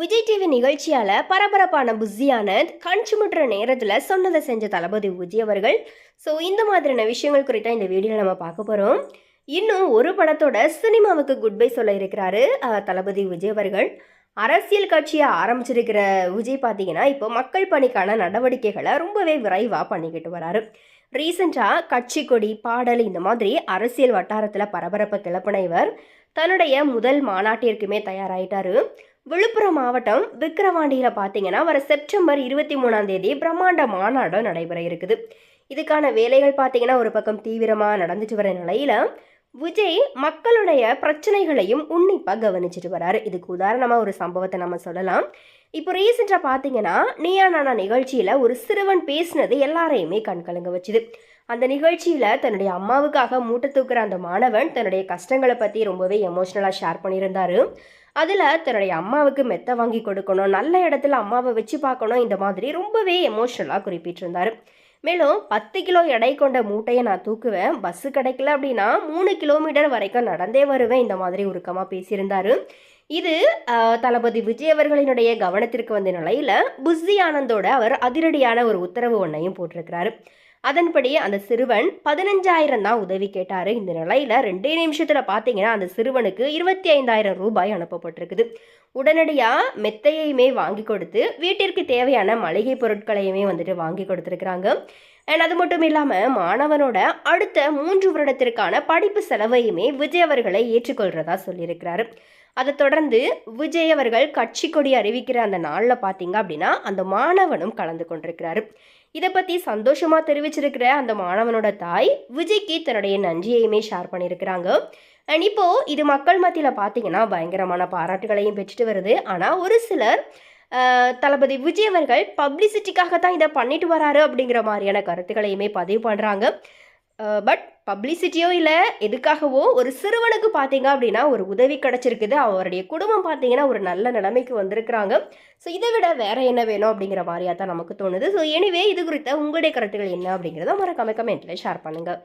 Vijay TV நிகழ்ச்சியால பரபரப்பான புஸ்ஸியான கண்சுமுட்டுற நேரத்தில் சொன்னதை செஞ்ச தளபதி விஜய் அவர்கள். ஸோ இந்த மாதிரியான விஷயங்கள் குறித்த இந்த வீடியோவில் நம்ம பார்க்க போகிறோம் இன்னும் ஒரு படத்தோட சினிமாவுக்கு குட் பை சொல்ல இருக்கிறாரு தளபதி விஜய் அவர்கள். அரசியல் கட்சியை ஆரம்பிச்சிருக்கிற விஜய் பார்த்தீங்கன்னா இப்போ மக்கள் பணிக்கான நடவடிக்கைகளை ரொம்பவே விரைவாக பண்ணிக்கிட்டு வராரு. ரீசெண்டாக கட்சி கொடி பாடல் இந்த மாதிரி அரசியல் வட்டாரத்தில் பரபரப்பை கிளப்பின இவர். தன்னுடைய முதல் மாநாட்டிற்குமே தயாராகிட்டாரு விழுப்புரம் மாவட்டம் விக்கிரவாண்டியில் பார்த்தீங்கன்னா வர செப்டம்பர் இருபத்தி மூணாம் தேதி பிரம்மாண்ட மாநாடு நடைபெற இருக்குது. இதுக்கான வேலைகள் பார்த்தீங்கன்னா ஒரு பக்கம் தீவிரமாக நடந்துட்டு வர நிலையில் விஜய் மக்களுடைய பிரச்சனைகளையும் உன்னிப்பாக கவனிச்சிட்டு வராரு. இதுக்கு உதாரணமாக ஒரு சம்பவத்தை நம்ம சொல்லலாம். இப்போ ரீசெண்டாக பார்த்தீங்கன்னா நீயா நானா நிகழ்ச்சியில் ஒரு சிறுவன் பேசினது எல்லாரையுமே கண்கலங்க வச்சுது. அந்த நிகழ்ச்சியில் தன்னுடைய அம்மாவுக்காக மூட்டை தூக்குற அந்த மாணவன் தன்னுடைய கஷ்டங்களை பற்றி ரொம்பவே எமோஷ்னலாக ஷேர் பண்ணியிருந்தாரு. அதில் தன்னுடைய அம்மாவுக்கு மெத்த வாங்கி கொடுக்கணும் நல்ல இடத்துல அம்மாவை வச்சு பார்க்கணும் இந்த மாதிரி ரொம்பவே எமோஷ்னலாக குறிப்பிட்டிருந்தாரு. மேலும் பத்து கிலோ எடை கொண்ட மூட்டையை நான் தூக்குவேன் பஸ்ஸு கிடைக்கல அப்படின்னா மூணு கிலோமீட்டர் வரைக்கும் நடந்தே வருவேன் இந்த மாதிரி உருக்கமாக பேசியிருந்தாரு. இது தளபதி விஜய் அவர்களினுடைய கவனத்திற்கு வந்த நிலையில் புஸ்தி ஆனந்தோட அவர் அதிரடியான ஒரு உத்தரவு ஒன்றையும் போட்டிருக்கிறாரு. அதன்படி அந்த சிறுவன் பதினஞ்சாயிரம் தான் உதவி கேட்டாரு. இந்த நிலையில ரெண்டே நிமிஷத்துல பாத்தீங்கன்னா அந்த சிறுவனுக்கு இருபத்தி ஐந்தாயிரம் ரூபாய் அனுப்பப்பட்டிருக்குது. உடனடியா மெத்தையுமே வாங்கி கொடுத்து வீட்டிற்கு தேவையான மளிகை பொருட்களையுமே வந்துட்டு வாங்கி கொடுத்துருக்குறாங்க. அண்ட் அது மட்டும் இல்லாமல் மாணவனோட அடுத்த மூன்று வருடத்திற்கான படிப்பு செலவையுமே விஜய் அவர்களை ஏற்றுக்கொள்றதா சொல்லியிருக்கிறாரு. அதை தொடர்ந்து விஜய் அவர்கள் கட்சி கொடி அறிவிக்கிற அந்த நாளில் பார்த்தீங்க அப்படின்னா அந்த மாணவனும் கலந்து கொண்டிருக்கிறாரு. இதை பற்றி சந்தோஷமாக தெரிவிச்சிருக்கிற அந்த மாணவனோட தாய் விஜய்க்கு தன்னுடைய நன்றியையுமே ஷேர் பண்ணியிருக்கிறாங்க. அண்ட் இப்போது இது மக்கள் மத்தியில் பார்த்தீங்கன்னா பயங்கரமான பாராட்டுகளையும் பெற்றுட்டு வருது. ஆனால் ஒரு சிலர் தளபதி விஜய் அவர்கள் பப்ளிசிட்டிக்காக தான் இதை பண்ணிட்டு வராரு அப்படிங்கிற மாதிரியான கருத்துக்களையுமே பதிவு பண்ணுறாங்க பட் பப்ளிசிட்டியோ இல்லை எதுக்காகவோ ஒரு சிறுவனுக்கு பார்த்தீங்க அப்படின்னா ஒரு உதவி கிடச்சிருக்குது. அவருடைய குடும்பம் பார்த்தீங்கன்னா ஒரு நல்ல நிலைமைக்கு வந்திருக்கிறாங்க. ஸோ இதை விட வேறு என்ன வேணும் அப்படிங்கிற மாதிரியாக தான் நமக்கு தோணுது. ஸோ எனிவே இது குறித்த உங்களுடைய கருத்துக்கள் என்ன அப்படிங்கிறத மறக்காம கமெண்ட்டில் ஷேர் பண்ணுங்கள்